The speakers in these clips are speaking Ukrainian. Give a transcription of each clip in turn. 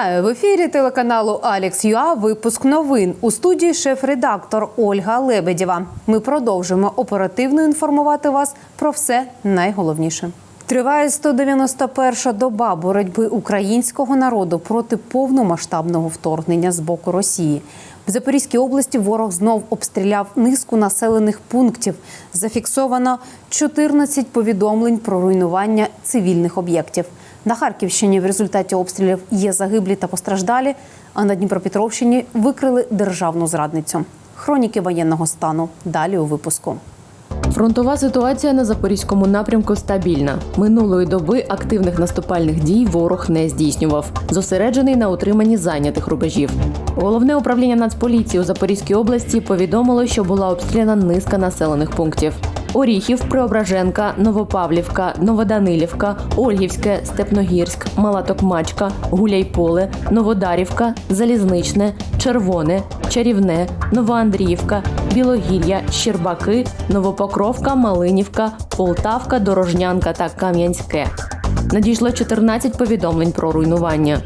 Вітаю в ефірі телеканалу Алекс Юа. Випуск новин у студії шеф-редактор Ольга Лебедєва. Ми продовжуємо оперативно інформувати вас про все найголовніше. Триває 191-ша доба боротьби українського народу проти повномасштабного вторгнення з боку Росії. В Запорізькій області ворог знов обстріляв низку населених пунктів. Зафіксовано 14 повідомлень про руйнування цивільних об'єктів. На Харківщині в результаті обстрілів є загиблі та постраждалі. А на Дніпропетровщині викрили державну зрадницю. Хроніки воєнного стану. Далі у випуску. Фронтова ситуація на запорізькому напрямку стабільна. Минулої доби активних наступальних дій ворог не здійснював. Зосереджений на утриманні зайнятих рубежів. Головне управління Нацполіції у Запорізькій області повідомило, що була обстріляна низка населених пунктів. Оріхів, Преображенка, Новопавлівка, Новоданилівка, Ольгівське, Степногірськ, Мала Токмачка, Гуляйполе, Новодарівка, Залізничне, Червоне, Чарівне, Новоандріївка, Білогір'я, Щербаки, Новопокровка, Малинівка, Полтавка, Дорожнянка та Кам'янське. Надійшло 14 повідомлень про руйнування.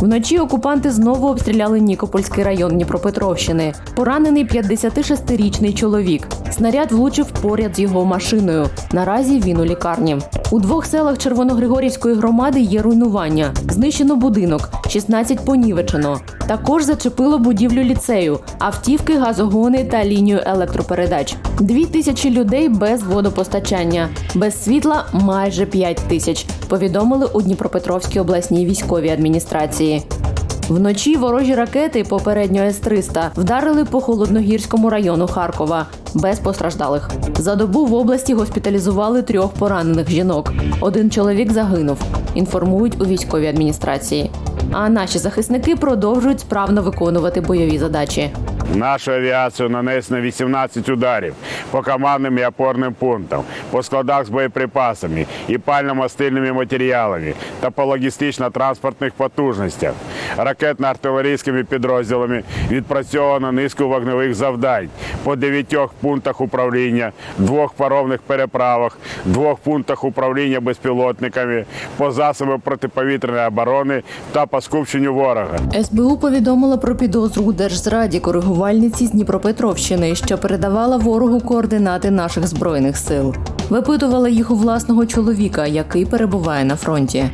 Вночі окупанти знову обстріляли Нікопольський район Дніпропетровщини. Поранений 56-річний чоловік. Снаряд влучив поряд з його машиною. Наразі він у лікарні. У двох селах Червоногригорівської громади є руйнування. Знищено будинок, 16 понівечено. Також зачепило будівлю ліцею, автівки, газогони та лінію електропередач. Дві тисячі людей без водопостачання, без світла майже 5 тисяч. Повідомили у Дніпропетровській обласній військовій адміністрації. Вночі ворожі ракети попередньо С-300 вдарили по холодногірському району Харкова без постраждалих. За добу в області госпіталізували трьох поранених жінок. Один чоловік загинув. Інформують у військовій адміністрації. А наші захисники продовжують справно виконувати бойові задачі. Нашу авіацію нанесено 18 ударів по командним і опорним пунктам, по складах з боєприпасами і пально-мастильними матеріалами та по логістично-транспортних потужностях. Ракетно-артилерійськими підрозділами відпрацьовано низку вогневих завдань по дев'ятьох пунктах управління, двох паромних переправах, двох пунктах управління безпілотниками, по засобам протиповітряної оборони та по скупченню ворога. СБУ повідомила про підозру у держзраді коригувальниці з Дніпропетровщини, що передавала ворогу координати наших збройних сил. Випитувала їх у власного чоловіка, який перебуває на фронті.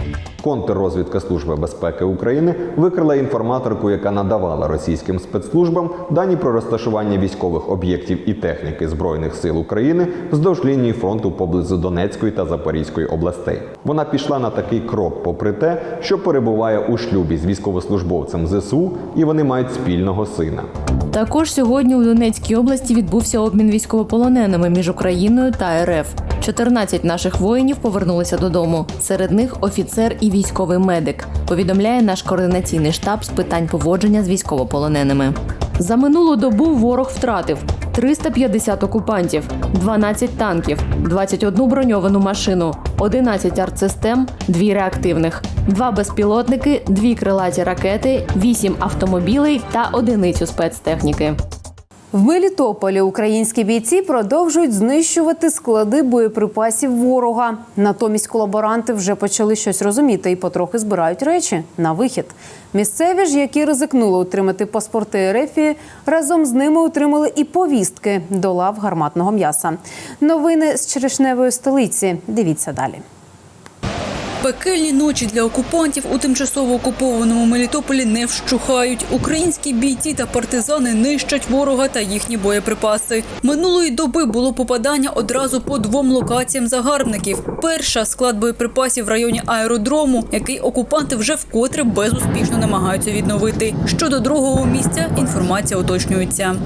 Контррозвідка Служби безпеки України викрила інформаторку, яка надавала російським спецслужбам дані про розташування військових об'єктів і техніки збройних сил України вздовж лінії фронту поблизу Донецької та Запорізької областей. Вона пішла на такий крок, попри те, що перебуває у шлюбі з військовослужбовцем ЗСУ, і вони мають спільного сина. Також сьогодні у Донецькій області відбувся обмін військовополоненими між Україною та РФ. 14 наших воїнів повернулися додому. Серед них офіцер і військовий медик. Повідомляє наш координаційний штаб з питань поводження з військовополоненими. За минулу добу ворог втратив 350 окупантів, 12 танків, 21 броньовану машину, 11 артсистем, 2 реактивних, 2 безпілотники, 2 крилаті ракети, 8 автомобілей та одиницю спецтехніки. В Мелітополі українські бійці продовжують знищувати склади боєприпасів ворога. Натомість колаборанти вже почали щось розуміти і потрохи збирають речі на вихід. Місцеві ж, які ризикнули отримати паспорти Ерефії, разом з ними отримали і повістки до лав гарматного м'яса. Новини з черешневої столиці. Дивіться далі. Пекельні ночі для окупантів у тимчасово окупованому Мелітополі не вщухають. Українські бійці та партизани нищать ворога та їхні боєприпаси. Минулої доби було попадання одразу по двом локаціям загарбників. Перша склад боєприпасів в районі аеродрому, який окупанти вже вкотре безуспішно намагаються відновити. Щодо другого місця інформація уточнюється.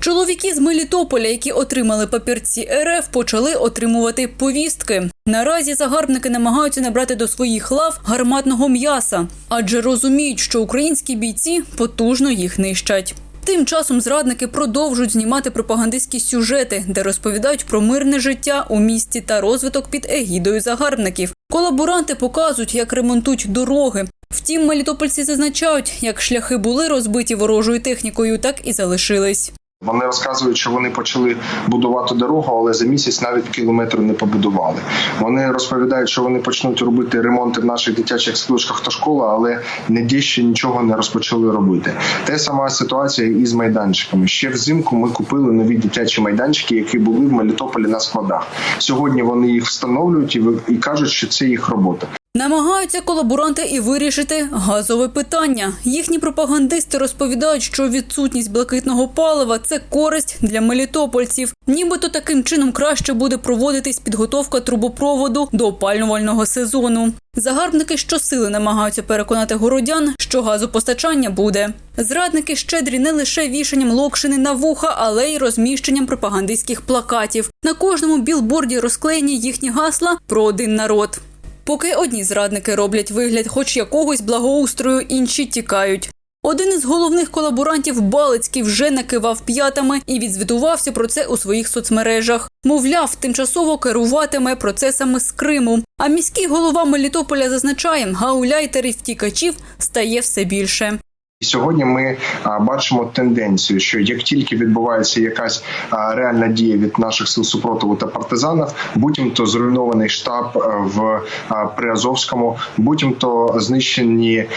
Чоловіки з Мелітополя, які отримали папірці РФ, почали отримувати повістки. Наразі загарбники намагаються набрати до своїх лав гарматного м'яса, адже розуміють, що українські бійці потужно їх нищать. Тим часом зрадники продовжують знімати пропагандистські сюжети, де розповідають про мирне життя у місті та розвиток під егідою загарбників. Колаборанти показують, як ремонтують дороги. Втім, мелітопольці зазначають, як шляхи були розбиті ворожою технікою, так і залишились. Вони розказують, що вони почали будувати дорогу, але за місяць навіть кілометр не побудували. Вони розповідають, що вони почнуть робити ремонти в наших дитячих садочках та школах, але ніде ще нічого не розпочали робити. Те сама ситуація і з майданчиками. Ще взимку ми купили нові дитячі майданчики, які були в Мелітополі на складах. Сьогодні вони їх встановлюють і кажуть, що це їх робота. Намагаються колаборанти і вирішити газове питання. Їхні пропагандисти розповідають, що відсутність блакитного палива це користь для мелітопольців. Нібито таким чином краще буде проводитись підготовка трубопроводу до опалювального сезону. Загарбники щосили намагаються переконати городян, що газопостачання буде. Зрадники щедрі не лише вішанням локшини на вуха, але й розміщенням пропагандистських плакатів. На кожному білборді розклеєні їхні гасла про один народ. Поки одні зрадники роблять вигляд хоч якогось благоустрою, інші тікають. Один із головних колаборантів Балицький вже накивав п'ятами і відзвітувався про це у своїх соцмережах. Мовляв, тимчасово керуватиме процесами з Криму. А міський голова Мелітополя зазначає, гауляйтерів втікачів стає все більше. Сьогодні ми бачимо тенденцію, що як тільки відбувається якась реальна дія від наших сил супротиву та партизанів, будь-то зруйнований штаб а, в Приазовському, будь-то знищені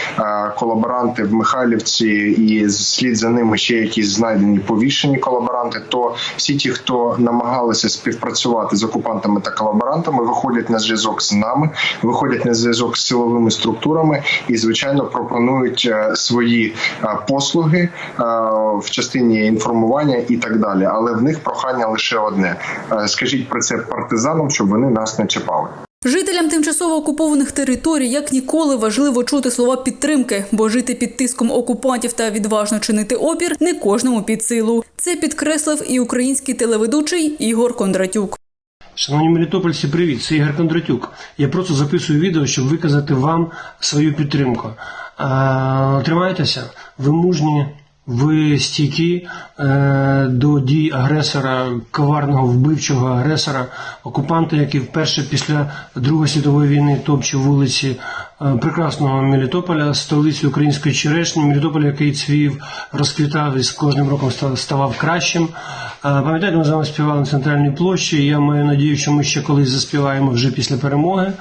колаборанти в Михайлівці, і слід за ними ще якісь знайдені повішені колаборанти. То всі ті, хто намагалися співпрацювати з окупантами та колаборантами, виходять на зв'язок з нами, виходять на зв'язок з силовими структурами і, звичайно, пропонують е, свої послуги в частині інформування і так далі. Але в них прохання лише одне: скажіть про це партизанам, щоб вони нас не чіпали. Жителям тимчасово окупованих територій як ніколи важливо чути слова підтримки, бо жити під тиском окупантів та відважно чинити опір не кожному під силу. Це підкреслив і український телеведучий Ігор Кондратюк. Шановні мелітопольці, привіт, це Ігор Кондратюк. Я просто записую відео, щоб виказати вам свою підтримку. Тримайтеся, ви мужні, ви стійкі е, до дій агресора, коварного вбивчого агресора, окупанта, який вперше після Другої світової війни топче вулиці е, прекрасного Мелітополя, столиці української черешні, Мелітополя, який цвів, розквітав і з кожним роком ста- ставав кращим. Е, Пам'ятаєте, ми з вами співали на центральній площі. Я маю надію, що ми ще колись заспіваємо вже після перемоги.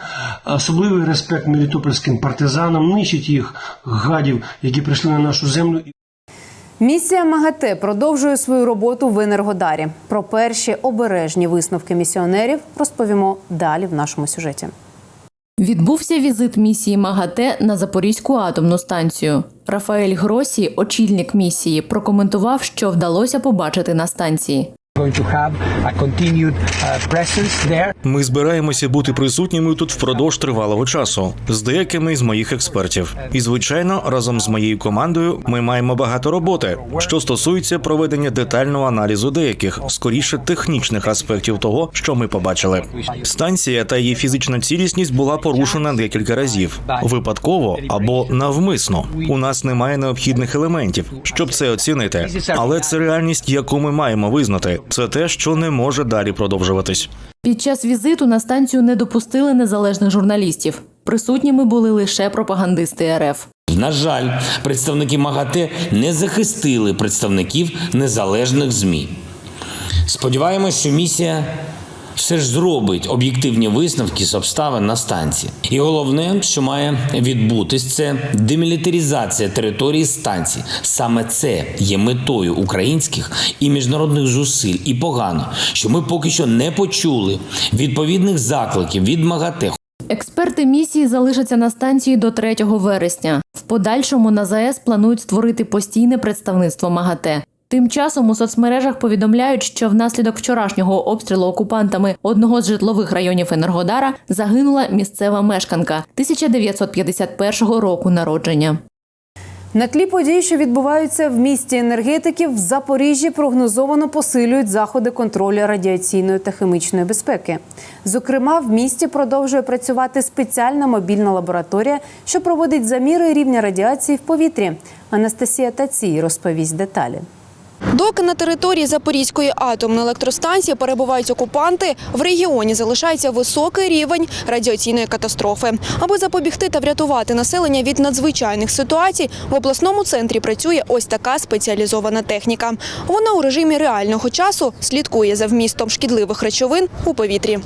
Особливий респект мелітопольським партизанам, нищить їх гадів, які прийшли на нашу землю. Місія МАГАТЕ продовжує свою роботу в Енергодарі. Про перші обережні висновки місіонерів розповімо далі в нашому сюжеті. Відбувся візит місії МАГАТЕ на Запорізьку атомну станцію. Рафаель Гросі, очільник місії, прокоментував, що вдалося побачити на станції. Uh. Ми збираємося бути присутніми тут впродовж тривалого часу з деякими з моїх експертів. І звичайно, разом з моєю командою ми маємо багато роботи, що стосується проведення детального аналізу деяких, скоріше технічних аспектів того, що ми побачили. Станція та її фізична цілісність була порушена декілька разів, випадково або навмисно. У нас немає необхідних елементів, щоб це оцінити. Але це реальність, яку ми маємо визнати. Це те, що не може далі продовжуватись. Під час візиту на станцію не допустили незалежних журналістів. Присутніми були лише пропагандисти РФ. На жаль, представники МАГАТЕ не захистили представників незалежних ЗМІ. Сподіваємось, що місія все ж зробить об'єктивні висновки з обставин на станції. І головне, що має відбутись, це демілітаризація території станції. Саме це є метою українських і міжнародних зусиль. І погано, що ми поки що не почули відповідних закликів від МАГАТЕ. Експерти місії залишаться на станції до 3 вересня. В подальшому на ЗАЕС планують створити постійне представництво МАГАТЕ. Тим часом у соцмережах повідомляють, що внаслідок вчорашнього обстрілу окупантами одного з житлових районів Енергодара загинула місцева мешканка 1951 року народження. На тлі подій, що відбуваються в місті енергетиків, в Запоріжжі прогнозовано посилюють заходи контролю радіаційної та хімічної безпеки. Зокрема, в місті продовжує працювати спеціальна мобільна лабораторія, що проводить заміри рівня радіації в повітрі. Анастасія Тацій розповість деталі. Доки на території Запорізької атомної електростанції перебувають окупанти, в регіоні залишається високий рівень радіаційної катастрофи. Аби запобігти та врятувати населення від надзвичайних ситуацій, в обласному центрі працює ось така спеціалізована техніка. Вона у режимі реального часу слідкує за вмістом шкідливих речовин у повітрі.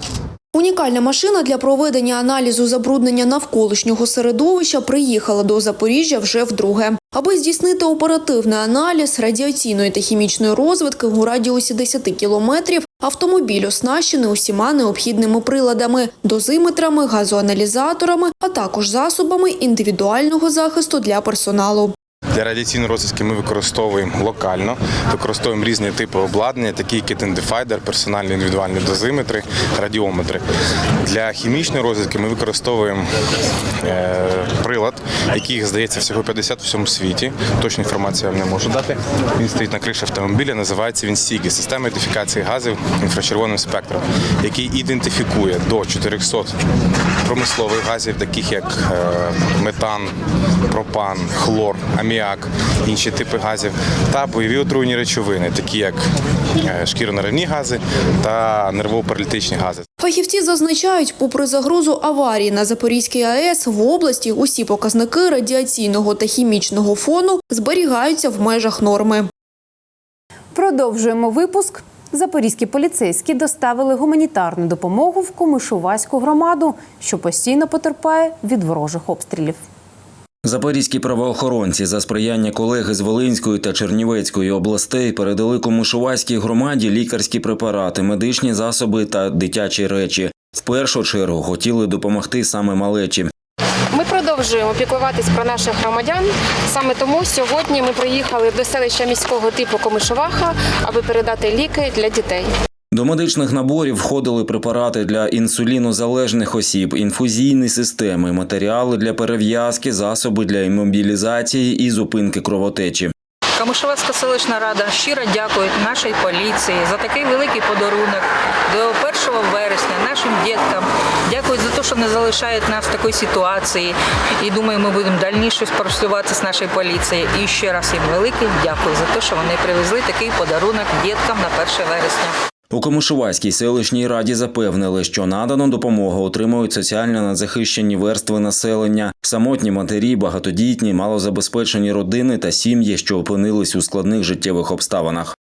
Унікальна машина для проведення аналізу забруднення навколишнього середовища приїхала до Запоріжжя вже вдруге. Аби здійснити оперативний аналіз радіаційної та хімічної розвитки у радіусі 10 кілометрів, автомобіль оснащений усіма необхідними приладами, дозиметрами, газоаналізаторами, а також засобами індивідуального захисту для персоналу. Для радіаційної розвідки ми використовуємо локально, використовуємо різні типи обладнання, такі як ідентифайдер, персональні індивідуальні дозиметри, радіометри. Для хімічної розвідки ми використовуємо е, прилад, який здається всього 50 в всьому світі. Точну інформацію я вам не можу дати. Він стоїть на криші автомобіля. Називається він SIGI – система ідентифікації газів інфрачервоним спектром, який ідентифікує до 400 промислових газів, таких як е, метан, пропан, хлор, аміак, інші типи газів, та бойові отруйні речовини, такі як е, шкіронаривні гази та нервово-паралітичні гази. Фахівці зазначають, попри загрозу аварії на Запорізькій АЕС, в області усі показники радіаційного та хімічного фону зберігаються в межах норми. Продовжуємо випуск. Запорізькі поліцейські доставили гуманітарну допомогу в Комишуваську громаду, що постійно потерпає від ворожих обстрілів. Запорізькі правоохоронці за сприяння колеги з Волинської та Чернівецької областей передали Комишувайській громаді лікарські препарати, медичні засоби та дитячі речі. В першу чергу хотіли допомогти саме малечі. Ми продовжуємо піклуватись про наших громадян. Саме тому сьогодні ми приїхали до селища міського типу Комишуваха, аби передати ліки для дітей. До медичних наборів входили препарати для інсулінозалежних осіб, інфузійні системи, матеріали для перев'язки, засоби для іммобілізації і зупинки кровотечі. Камишевецька селищна рада щиро дякує нашій поліції за такий великий подарунок до 1 вересня нашим діткам. Дякують за те, що не залишають нас в такій ситуації. І думаю, ми будемо дальніше працювати з нашою поліцією. І ще раз їм велике дякую за те, що вони привезли такий подарунок діткам на 1 вересня. У Комишувайській селищній раді запевнили, що надану допомогу отримують соціально незахищені верстви населення, самотні матері, багатодітні, малозабезпечені родини та сім'ї, що опинились у складних життєвих обставинах.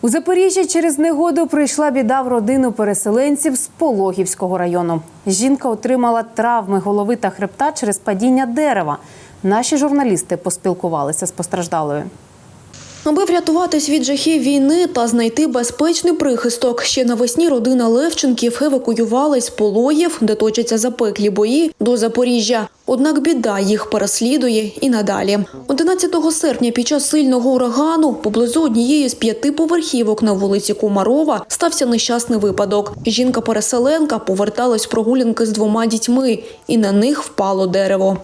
У Запоріжжі через негоду прийшла біда в родину переселенців з Пологівського району. Жінка отримала травми голови та хребта через падіння дерева. Наші журналісти поспілкувалися з постраждалою. Аби врятуватись від жахів війни та знайти безпечний прихисток, ще навесні родина Левченків евакуювалась з Пологів, де точаться запеклі бої, до Запоріжжя. Однак біда їх переслідує і надалі. 11 серпня під час сильного урагану поблизу однієї з п'яти поверхівок на вулиці Комарова стався нещасний випадок. Жінка-переселенка поверталась прогулянки з двома дітьми, і на них впало дерево.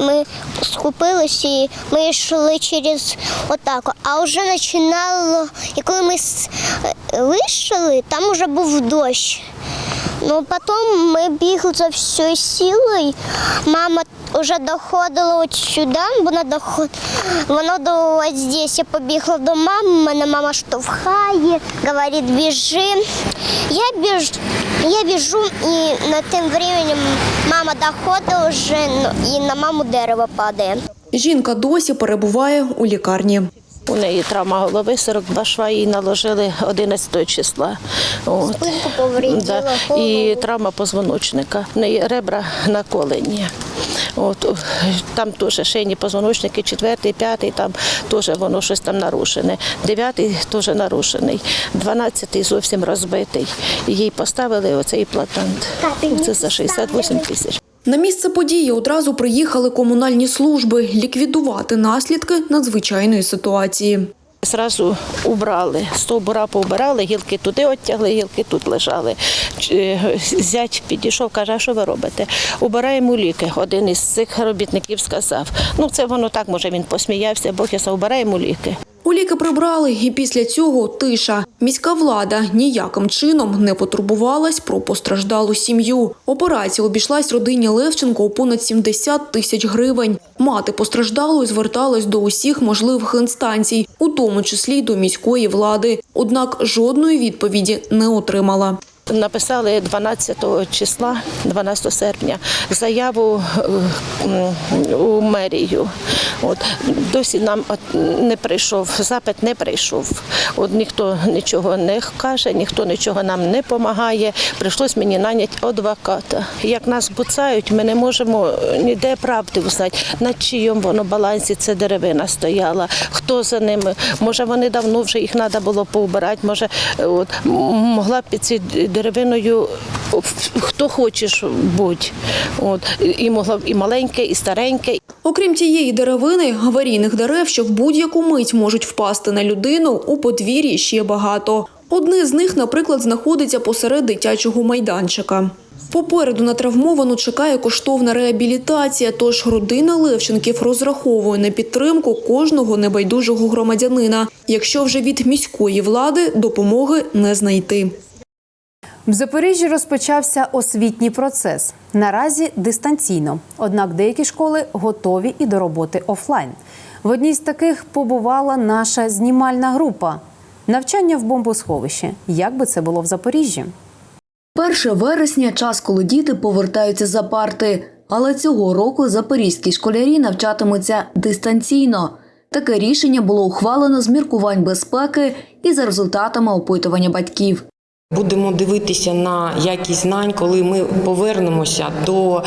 Ми скупилися і ми йшли через отак. А вже починало, і коли ми е, вийшли, там вже був дощ. Ну, потім ми бігли за всією силою. Мама вже доходила от сюди, вона доходила, вона до здесь. Я побігла до мами, мене мама штовхає, говорить, біжи. Я біжу, я біжу, і на тим временем мама доходить вже, ну, і на маму дерево падає. Жінка досі перебуває у лікарні. У неї травма голови, 42 шва їй наложили 11 числа. От. Да. І травма позвоночника. В неї ребра наколені. От. Там теж шийні позвоночники, четвертий, п'ятий, там теж воно щось там нарушене. Дев'ятий теж нарушений. Дванадцятий зовсім розбитий. Їй поставили оцей імплантант. Це за 68 тисяч. На місце події одразу приїхали комунальні служби ліквідувати наслідки надзвичайної ситуації. Зразу убрали, стовбура поубирали, гілки туди оттягли, гілки тут лежали. Е, Зять підійшов, каже, що ви робите? Убираємо ліки. Один із цих робітників сказав. Ну це воно так, може він посміявся, Бог я убираємо ліки. Уліки прибрали, і після цього тиша. Міська влада ніяким чином не потурбувалась про постраждалу сім'ю. Операція обійшлась родині Левченко у понад 70 тисяч гривень. Мати постраждалої зверталась до усіх можливих інстанцій, у тому числі до міської влади. Однак жодної відповіді не отримала. Написали 12 числа, 12 серпня, заяву е, у мерію. От досі нам не прийшов, запит не прийшов. От ніхто нічого не каже, ніхто нічого нам не допомагає. Прийшлось мені наняти адвоката. Як нас буцають, ми не можемо ніде правди узнати, на чийому воно балансі ця деревина стояла, хто за ними. Може, вони давно вже їх треба було поубирати, може, от, могла б під цією деревиною хто хочеш будь. От, і могла і маленьке, і стареньке. Окрім тієї деревини, аварійних дерев, що в будь-яку мить можуть впасти на людину, у подвір'ї ще багато. Одне з них, наприклад, знаходиться посеред дитячого майданчика. Попереду на травмовану чекає коштовна реабілітація, тож родина Левченків розраховує на підтримку кожного небайдужого громадянина, якщо вже від міської влади допомоги не знайти. В Запоріжжі розпочався освітній процес. Наразі дистанційно. Однак деякі школи готові і до роботи офлайн. В одній з таких побувала наша знімальна група. Навчання в бомбосховищі. Як би це було в Запоріжжі? 1 вересня час, коли діти повертаються за парти. Але цього року запорізькі школярі навчатимуться дистанційно. Таке рішення було ухвалено з міркувань безпеки і за результатами опитування батьків. Будемо дивитися на якість знань, коли ми повернемося до е,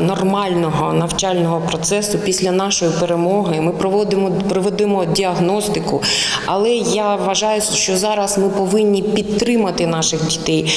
нормального навчального процесу після нашої перемоги. Ми проводимо проведемо діагностику. Але я вважаю, що зараз ми повинні підтримати наших дітей,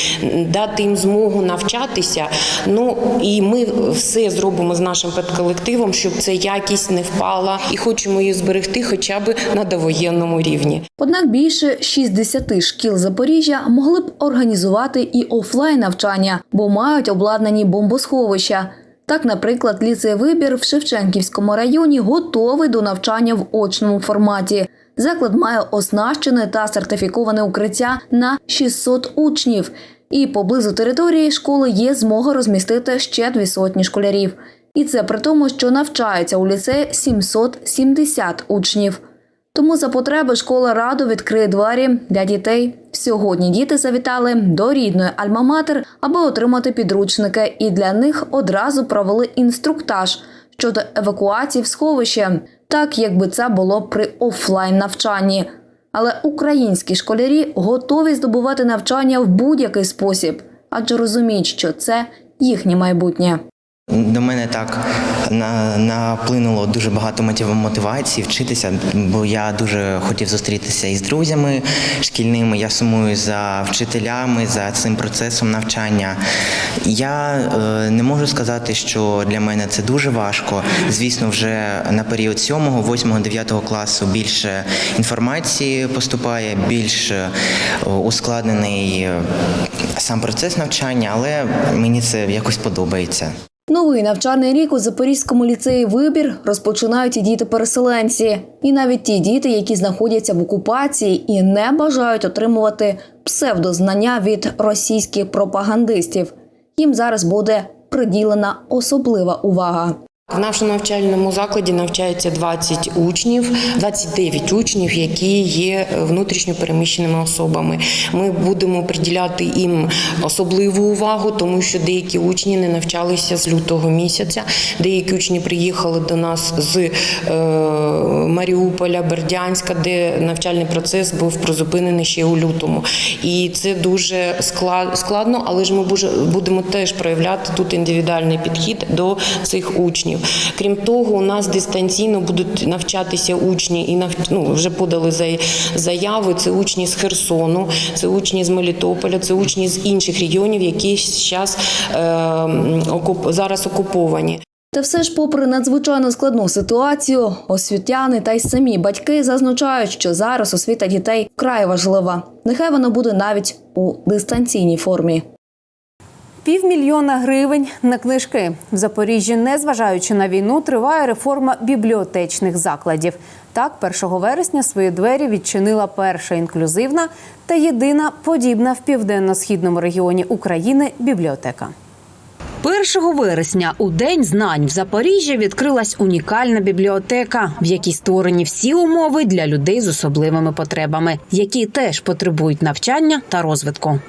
дати їм змогу навчатися. Ну і ми все зробимо з нашим педколективом, щоб ця якість не впала, і хочемо її зберегти, хоча б на довоєнному рівні. Однак більше 60 шкіл Запоріжжя могли б організувати і офлайн навчання, бо мають обладнані бомбосховища. Так, наприклад, ліцей вибір в Шевченківському районі готовий до навчання в очному форматі. Заклад має оснащене та сертифіковане укриття на 600 учнів. І поблизу території школи є змога розмістити ще дві сотні школярів. І це при тому, що навчаються у ліцеї 770 учнів. Тому за потреби школа радо відкриє двері для дітей. Сьогодні діти завітали до рідної Альма-Матер, аби отримати підручники, і для них одразу провели інструктаж щодо евакуації в сховище, так якби це було при офлайн навчанні. Але українські школярі готові здобувати навчання в будь-який спосіб, адже розуміють, що це їхнє майбутнє. До мене так на, наплинуло дуже багато мотив- мотивації вчитися, бо я дуже хотів зустрітися із друзями шкільними. Я сумую за вчителями, за цим процесом навчання. Я е, не можу сказати, що для мене це дуже важко. Звісно, вже на період 7, 8, 9 класу більше інформації поступає, більш е, ускладнений е, сам процес навчання, але мені це якось подобається. Новий навчальний рік у Запорізькому ліцеї Вибір розпочинають і діти-переселенці, і навіть ті діти, які знаходяться в окупації і не бажають отримувати псевдознання від російських пропагандистів. Їм зараз буде приділена особлива увага. В нашому навчальному закладі навчається 20 учнів, 29 учнів, які є внутрішньо переміщеними особами. Ми будемо приділяти їм особливу увагу, тому що деякі учні не навчалися з лютого місяця. Деякі учні приїхали до нас з е, Маріуполя, Бердянська, де навчальний процес був призупинений ще у лютому. І це дуже складно, але ж ми будемо теж проявляти тут індивідуальний підхід до цих учнів. Крім того, у нас дистанційно будуть навчатися учні і ну, вже подали заяви. Це учні з Херсону, це учні з Мелітополя, це учні з інших регіонів, які зараз, е, зараз окуповані. Та все ж, попри надзвичайно складну ситуацію, освітяни та й самі батьки зазначають, що зараз освіта дітей вкрай важлива. Нехай вона буде навіть у дистанційній формі. Півмільйона гривень на книжки в Запоріжжі, незважаючи на війну, триває реформа бібліотечних закладів. Так, 1 вересня свої двері відчинила перша інклюзивна та єдина подібна в південно-східному регіоні України бібліотека. 1 вересня у День знань в Запоріжжі відкрилась унікальна бібліотека, в якій створені всі умови для людей з особливими потребами, які теж потребують навчання та розвитку.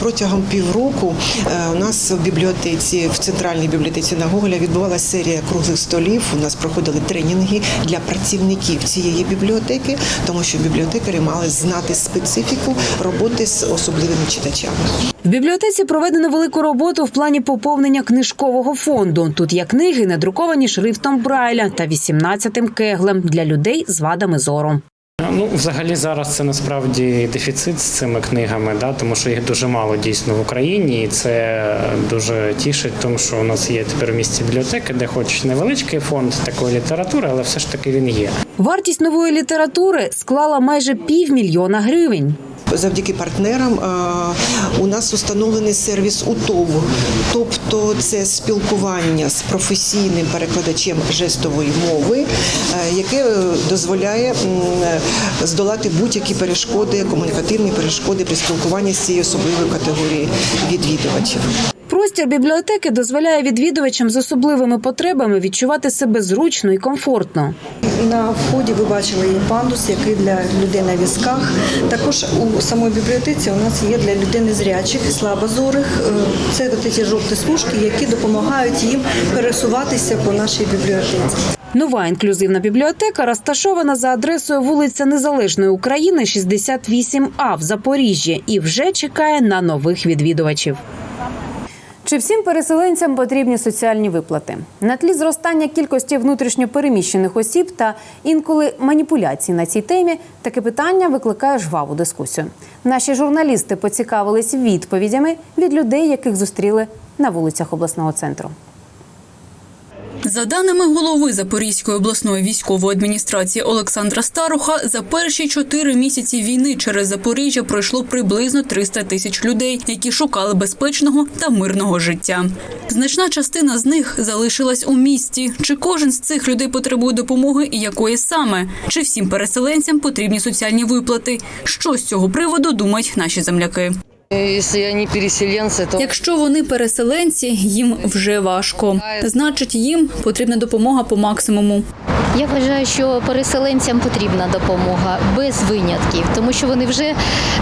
Протягом півроку е, у нас в бібліотеці, в центральній бібліотеці на Гоголя відбувалася серія круглих столів. У нас проходили тренінги для працівників цієї бібліотеки, тому що бібліотекарі мали знати специфіку роботи з особливими читачами. В бібліотеці проведено велику роботу в плані поповнення книжкового фонду. Тут є книги, надруковані шрифтом Брайля та 18-тим кеглем для людей з вадами зору. Ну, взагалі, зараз це насправді дефіцит з цими книгами, да, тому що їх дуже мало дійсно в Україні, і це дуже тішить, тому що у нас є тепер в місті бібліотеки, де хоч невеличкий фонд такої літератури, але все ж таки він є. Вартість нової літератури склала майже півмільйона гривень. Завдяки партнерам е, у нас установлений сервіс УТОВ, тобто це спілкування з професійним перекладачем жестової мови, е, яке е, дозволяє здолати будь-які перешкоди, комунікативні перешкоди при спілкуванні з цією особливою категорією відвідувачів. Простір бібліотеки дозволяє відвідувачам з особливими потребами відчувати себе зручно і комфортно. На вході ви бачили є пандус, який для людей на візках. Також у самій бібліотеці у нас є для людей незрячих, слабозорих. Е, Це от ці жовті смужки, які допомагають їм пересуватися по нашій бібліотеці. Нова інклюзивна бібліотека розташована за адресою вулиця Незалежної України, 68А в Запоріжжі і вже чекає на нових відвідувачів. Чи всім переселенцям потрібні соціальні виплати? На тлі зростання кількості внутрішньопереміщених осіб та інколи маніпуляцій на цій темі таке питання викликає жваву дискусію. Наші журналісти поцікавились відповідями від людей, яких зустріли на вулицях обласного центру. За даними голови Запорізької обласної військової адміністрації Олександра Старуха, за перші чотири місяці війни через Запоріжжя пройшло приблизно 300 тисяч людей, які шукали безпечного та мирного життя. Значна частина з них залишилась у місті. Чи кожен з цих людей потребує допомоги і якої саме? Чи всім переселенцям потрібні соціальні виплати? Що з цього приводу думають наші земляки? Якщо вони переселенці, їм вже важко. Значить, їм потрібна допомога по максимуму. Я вважаю, що переселенцям потрібна допомога без винятків, тому що вони вже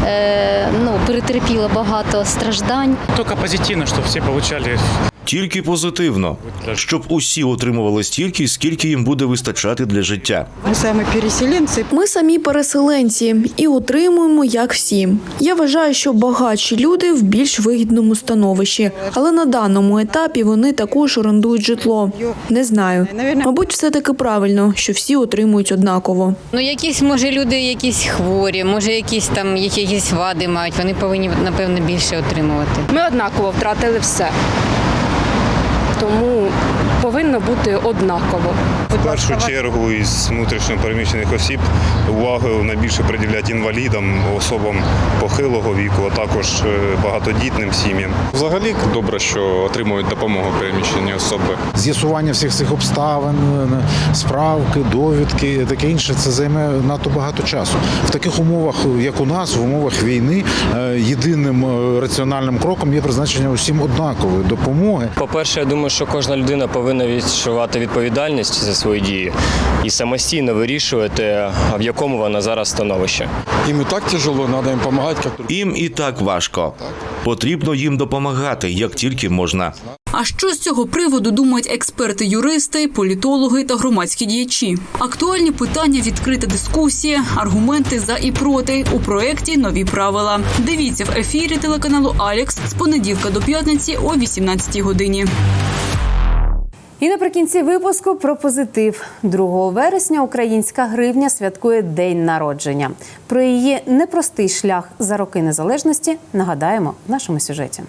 е, ну, перетерпіли багато страждань. Тільки позитивно, щоб всі получали Тільки позитивно, щоб усі отримували стільки, скільки їм буде вистачати для життя. Ми самі переселенці. Ми самі переселенці і отримуємо як всі. Я вважаю, що багатші люди в більш вигідному становищі, але на даному етапі вони також орендують житло. Не знаю. Мабуть, все таки правильно, що всі отримують однаково. Ну, якісь може люди якісь хворі, може якісь там якісь вади мають. Вони повинні напевно більше отримувати. Ми однаково втратили все. Тому повинно бути однаково. В першу чергу із внутрішньо переміщених осіб увагу найбільше приділяти інвалідам, особам похилого віку, а також е, багатодітним сім'ям. Взагалі добре, що отримують допомогу переміщені особи. З'ясування всіх цих обставин, е, справки, довідки, таке інше, це займе надто багато часу. В таких умовах, як у нас, в умовах війни, е, єдиним раціональним кроком є призначення усім однакової допомоги. По-перше, я думаю, що кожна людина повинна відчувати відповідальність за свої дії і самостійно вирішувати, в якому вона зараз становищі. Їм і так тяжело, треба їм допомагати. Їм і так важко. Потрібно їм допомагати, як тільки можна. А що з цього приводу думають експерти, юристи, політологи та громадські діячі? Актуальні питання, відкрита дискусія, аргументи за і проти у проєкті Нові правила. Дивіться в ефірі телеканалу Алекс з понеділка до п'ятниці о 18 годині. І наприкінці випуску про позитив. 2 вересня українська гривня святкує день народження. Про її непростий шлях за роки незалежності нагадаємо в нашому сюжеті.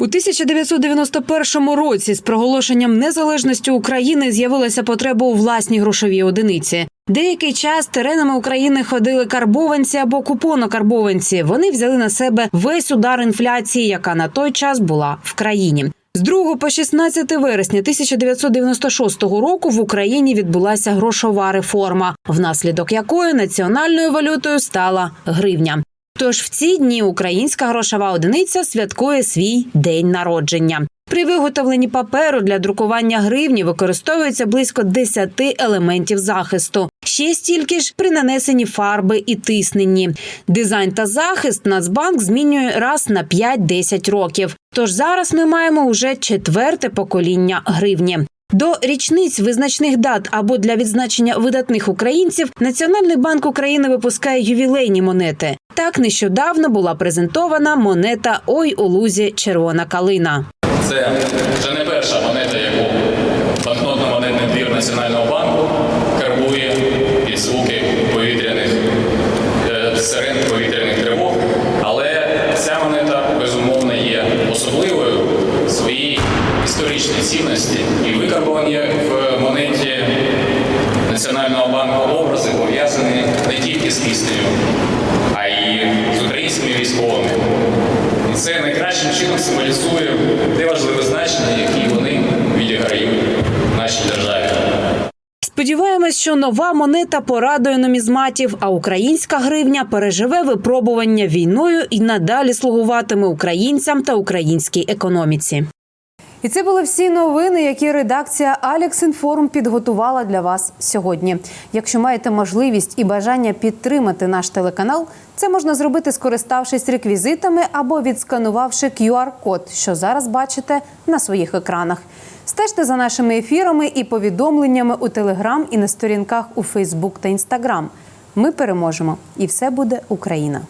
У 1991 році з проголошенням незалежності України з'явилася потреба у власній грошовій одиниці. Деякий час теренами України ходили карбованці або купонокарбованці. Вони взяли на себе весь удар інфляції, яка на той час була в країні. З 2 по 16 вересня 1996 року в Україні відбулася грошова реформа, внаслідок якої національною валютою стала гривня. Тож в ці дні українська грошова одиниця святкує свій день народження. При виготовленні паперу для друкування гривні використовується близько 10 елементів захисту. Ще стільки ж при нанесенні фарби і тисненні. Дизайн та захист Нацбанк змінює раз на 5-10 років. Тож зараз ми маємо уже четверте покоління гривні. До річниць визначних дат або для відзначення видатних українців Національний банк України випускає ювілейні монети. Так нещодавно була презентована монета Ой у лузі червона калина. Це вже не перша монета, яку банкнотно-монетний двір Національного банку карбує під звуки повітряних е, сирен повітряних тривог. Але ця монета безумовно є особливою своїй історичній цінності і викарбовані в монеті Національного банку образи пов'язані не тільки з киснею, а й з українськими військовими. І це найкращим чином символізує те важливе значення, яке вони відіграють в нашій державі. Сподіваємось, що нова монета порадує нумізматів, а українська гривня переживе випробування війною і надалі слугуватиме українцям та українській економіці. І це були всі новини, які редакція Алекс Інформ підготувала для вас сьогодні. Якщо маєте можливість і бажання підтримати наш телеканал, це можна зробити, скориставшись реквізитами або відсканувавши QR-код, що зараз бачите на своїх екранах. Стежте за нашими ефірами і повідомленнями у Телеграм і на сторінках у Фейсбук та Інстаграм. Ми переможемо, і все буде Україна.